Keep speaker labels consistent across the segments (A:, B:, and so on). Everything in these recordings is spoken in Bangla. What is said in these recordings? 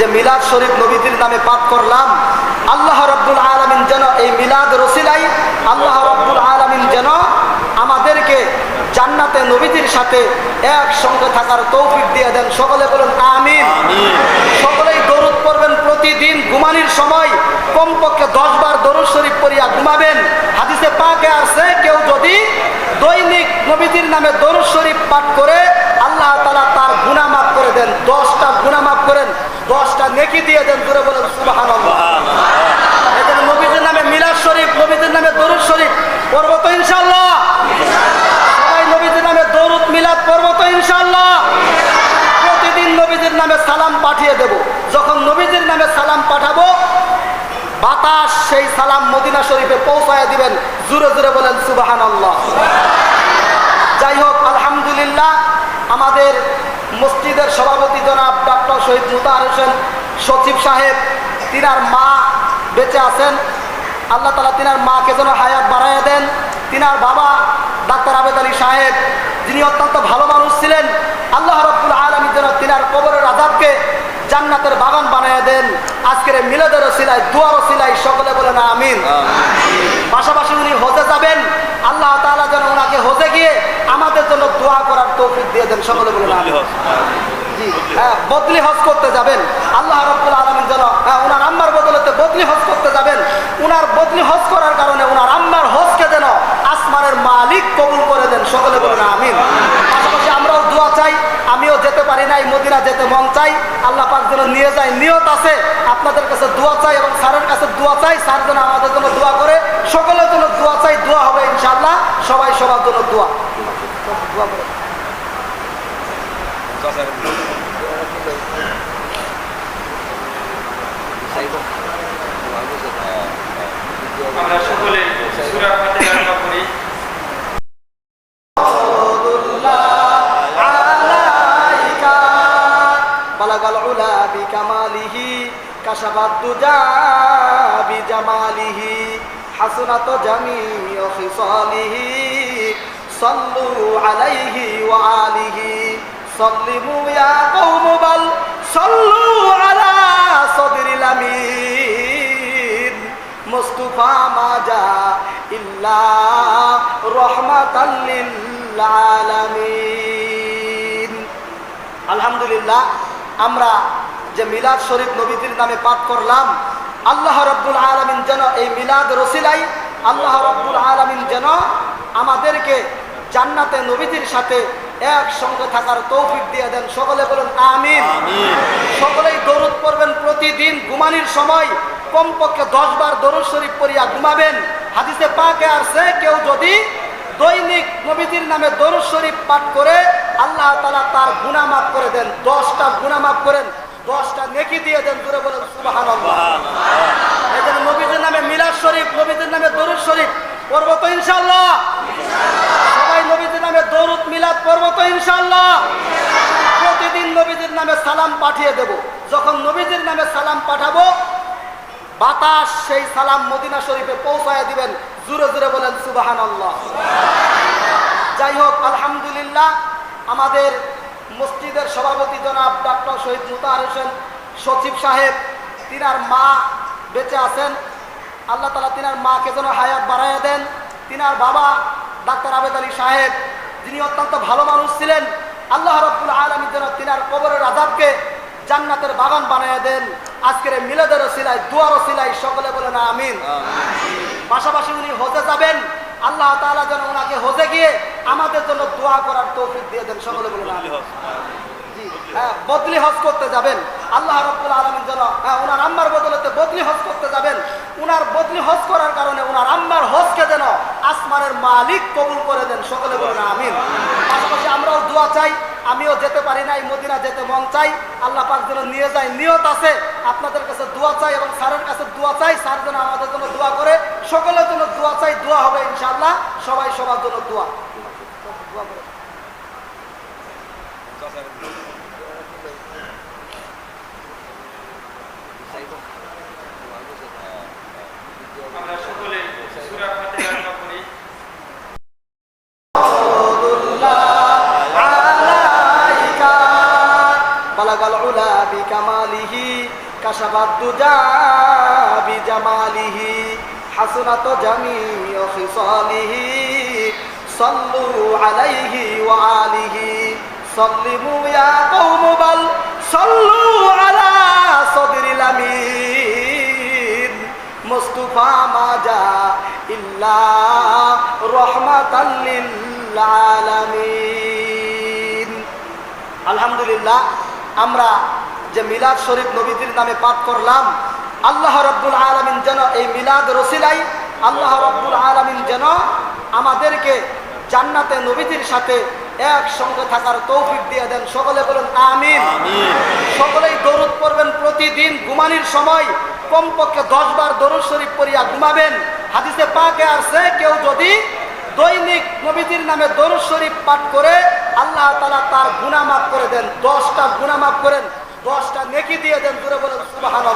A: যে মিলাদ শরীফ নবীদের নামে পাঠ করলাম আল্লাহ রব্বুল আলমিন যেন এই মিলাদ রসিলাই আল্লাহ রব্বুল আলমিন যেন আমাদেরকে জান্নাতে নবীদের সাথে একসঙ্গে থাকার তৌফিক দিয়ে দেন। সকলে বলুন আমিন। সকলেই দরুদ পড়বেন প্রতিদিন ঘুমানির সময় কমপক্ষে দশ বার দরুদ শরীফ পড়িয়া ঘুমাবেন। হাদিসে পাকে আসছে কেউ যদি দৈনিক নবীদের নামে দরুদ শরীফ পাঠ করে আল্লাহ তালা তার গুণা মাফ করে দেন দশটা গুণা মাফ করেন দশটা নেকি দিয়ে দেন দূরে বলেন সুবাহান নবীদের নামে শরীফ নবীদের নামে দরুদ শরীফ ইনশাল্লাহ নবীদের নামে মিলাদ ইনশাল্লাহ প্রতিদিন নবীদের নামে সালাম পাঠিয়ে দেব। যখন নবীদের নামে সালাম পাঠাবো, বাতাস সেই সালাম মদিনা শরীফে পৌঁছায় দিবেন। বলেন যাই হোক, আলহামদুলিল্লাহ, আমাদের মসজিদের সভাপতি জনাব ডক্টর শহীদ মুতাহার হোসেন, সচিব সাহেব, তিনার মা বেঁচে আছেন। আল্লাহ তালা তিনার মাকে যেন হায়াত বাড়াইয়া দেন। তিনার বাবা ডাক্তার আবেদ আলী সাহেব, যিনি অত্যন্ত ভালো মানুষ ছিলেন, আল্লাহ রব্বুল আলমী যেন তিনার কবরের আজাবকে জান্নাতের বাগান বানিয়ে দেন। আজকের মিলাদের সিলাই দুয়ার সিলাই সকলে বলেন আমিন। পাশাপাশি উনি হজে যাবেন। আল্লাহ তালা যেন ওনাকে হজে গিয়ে আমাদের জন্য দোয়া করার তৌফিক দিয়ে দেন। সকলে বলেন আমিন। জি হ্যাঁ বদলি হজ করতে যাবেন। আল্লাহ রব্বুল আলমিন যেন হ্যাঁ ওনার আম্মার বদলতে বদলি হজ করতে যাবেন। ওনার বদলি হজ করার কারণে ওনার আম্মার হজকে যেন আসমানের মালিক কবুল করে দেন। সকলে বলেন আমিন। পাশাপাশি আমরাও দোয়া চাই। আমিও যেতে পারি নাই, মদিনা যেতে মন চাই, আল্লাহ পাক যেন নিয়ে যায়, নিয়ত আছে, আপনাদের কাছে দোয়া চাই এবং স্যারের কাছে দোয়া চাই, স্যার যেন আমাদের জন্য দোয়া করে, সকলের জন্য দোয়া চাই, দোয়া হবে ইনশাল্লাহ সবাই সবার জন্য দোয়া। দোয়া করে। العلا بكماله كشف الدجى بجماله حسنت جميع خصاله صلوا عليه وآله سلموا يا قوم بل صلوا على صدر الأمين মুস্তুফা মাজা ইল্লা রহমাতাল লিল আলামিন আলহামদুলিল্লাহ আমরা যে মিলাদ শরীফ নবীদের নামে পাঠ করলাম আল্লাহ রব্বুল আলমিন যেন এই মিলাদ রসিলাই আল্লাহ রব্বুল আলমিন যেন আমাদেরকে জান্নাতে নবীদের সাথে একসঙ্গে থাকার তৌফিক দিয়ে দেন। সকলে বলুন আমিন। সকলেই দরুদ পড়বেন প্রতিদিন ঘুমানির সময় কমপক্ষে দশ বার দরুদ শরীফ পড়িয়া ঘুমাবেন। হাদিসে পাকে আসছে কেউ যদি দৈনিক নবীদের নামে দরুদ শরীফ পাঠ করে আল্লাহ তালা তার গুণা মাফ করে দেন দশটা গুণা মাফ করেন দশটা নেকি দিয়ে দেন দূরে বলেন সুবাহান এখানে নবীজির নামে মিলাদ শরীফ নবীজির নামে দরুদ শরীফ পড়ব তো ইনশাল্লাহ সবাই নবীজির নামে দরুদ মিলাদ পড়ব তো ইনশাল্লাহ প্রতিদিন নবীদের নামে সালাম পাঠিয়ে দেব। যখন নবীদের নামে সালাম পাঠাবো বাতাস সেই সালাম মদিনা শরীফে পৌঁছায় দিবেন। জুড়ে জুড়ে বলেন সুবাহান যাই হোক আলহামদুলিল্লাহ আমাদের মসজিদের সভাপতি জনাব ডক্টর শহীদ মুতাহার হোসেন সচিব সাহেব তিনার মা বেঁচে আছেন। আল্লাহ তালা তিনার মাকে যেন হায়াত বাড়াইয়া দেন। তিনার বাবা ডাক্তার আবেদ আলী সাহেব যিনি অত্যন্ত ভালো মানুষ ছিলেন আল্লাহ রব্বুল আলমী যেন তিনার কবরের আজাবকে জান্নাতের বাগান বানিয়ে দেন। আজকের এই মিলাদের সিলাই দুয়ার সিলাই সকলে বলেন আমিন। পাশাপাশি উনি হতে যাবেন। আল্লাহ তাআলা যেন ওনাকে হজে গিয়ে আমাদের জন্য দোয়া করার তৌফিক দিয়ে দেন সকলে বলেন আমিন। হ্যাঁ বদলি হজ করতে যাবেন। আল্লাহ রব্বুল আলমিন যেন হ্যাঁ ওনার আম্মার বদলতে বদলি হজ করতে যাবেন। ওনার বদলি হজ করার কারণে ওনার আম্মার হজকে যেন আসমানের মালিক কবুল করে দেন সকলে বলেন আমিন। পাশাপাশি আমরাও দোয়া চাই আমিও যেতে পারি নাই মদিনা যেতে মন চাই। আল্লাহ পাক যেন নিয়ে যায় নিয়ত আছে। আপনাদের কাছে দোয়া চাই এবং স্যারের কাছে দোয়া চাই স্যার যেন আমাদের জন্য দোয়া করে সকলের জন্য দোয়া চাই দোয়া হবে আল্লাহ সবাই সবার জন্য দোয়া। দোয়া কাশাবাদ দুজা বিজামালিহি الدجى بجماله حسنت جميع خصاله صلوا عليه وآله سلموا يا قوم بل صلوا على صدر الأمين مصطفى ما جاء إلا رحمة للعالمين আলহামদুলিল্লাহ আমরা যে মিলাদ শরীফ নবীদের নামে পাঠ করলাম আল্লাহ রব্বুল আলমিন যেন এই মিলাদ রসিলাই আল্লাহ রব্বুল আলমিন যেন আমাদেরকে জান্নাতে নবীদের সাথে একসঙ্গে থাকার তৌফিক দিয়ে দেন। সকলে বলেন আমিন। সকলেই দরুদ পড়বেন প্রতিদিন ঘুমানির সময় কমপক্ষে দশ বার দরুদ শরীফ পড়িয়া ঘুমাবেন। হাদিসে পাকে আসছে কেউ যদি দৈনিক নবীজির নামে দরুদ শরীফ পাঠ করে আল্লাহ তালা তার গুনাহ মাফ করে দেন দশটা গুনাহ মাফ করেন। দশটা নেকি দিয়ে দেন দূরে বলেন সুবাহান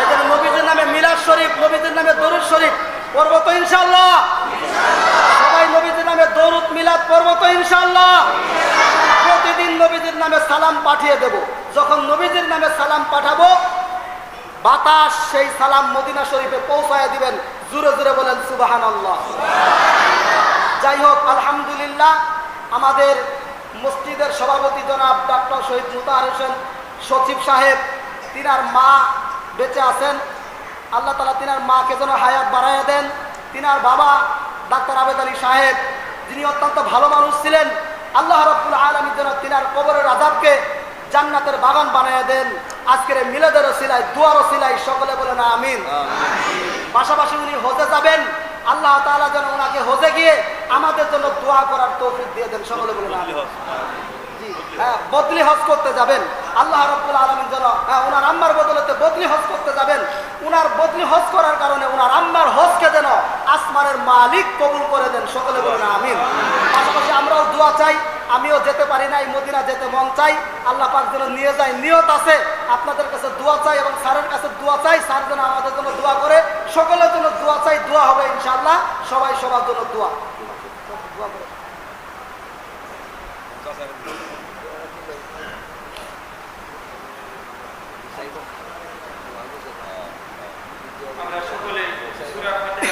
A: এই জন্য নবীজির নামে মিলাদ শরীফ, নবীদের নামে দরুদ শরীফ পড়ব তো ইনশাল্লাহ সবাই নবীদের নামে দরুদ, মিলাদ পড়ব তো ইনশাল্লাহ প্রতিদিন নবীদের নামে সালাম পাঠিয়ে দেব। যখন নবীদের নামে সালাম পাঠাবো, বাতাস সেই সালাম মদিনা শরীফে পৌঁছায় দিবেন। জুড়ে জুড়ে বলেন সুবাহান যাই হোক, আলহামদুলিল্লাহ, আমাদের মসজিদের সভাপতি জনাব ডক্টর শহীদ মুতাহার হোসেন সচিব সাহেব তিনার মা বেঁচে আছেন। আল্লাহ তালা তিনার মাকে যেন হায়াত বাড়াইয়া দেন। তিনার বাবা ডাক্তার আবেদ আলী সাহেব যিনি অত্যন্ত ভালো মানুষ ছিলেন আল্লাহ রব্বুল আলমী যেন তিনার কবরের আজাবকে জান্নাতের বাগান বানাইয়া দেন। আজকের এই মিলাদের সিলাই দুয়ারও সিলাই সকলে বলেন আমিন। পাশাপাশি উনি হতে যাবেন। আল্লাহ তালা যেন আমাদের জন্য দোয়া করার তৌফিক দিয়ে দেন সকলে বলেন জি, হ্যাঁ বদলি হজ করতে যাবেন। আল্লাহ রব্বুল আলমিন যেন হ্যাঁ ওনার আম্মার বদলেতে বদলি হজ করতে যাবেন। ওনার বদলি হজ করার কারণে ওনার আম্মার হজকে যেন আসমানের মালিক কবুল করে দেন সকলে বলেন আমিন। পাশাপাশি আমরাও দোয়া চাই আমিও যেতে পারি নাই মদিনা যেতে মন চাই। আল্লাহ পাক যেন নিয়ে যায় নিয়ত আছে। আপনাদের কাছে দোয়া চাই এবং স্যারের কাছে দোয়া চাই স্যার যেন আমাদের জন্য দোয়া করে সকলের জন্য দোয়া চাই দোয়া হবে ইনশাল্লাহ সবাই সবার জন্য দোয়া। দোয়া করে
B: আমরা সকলে সুরা ফাতে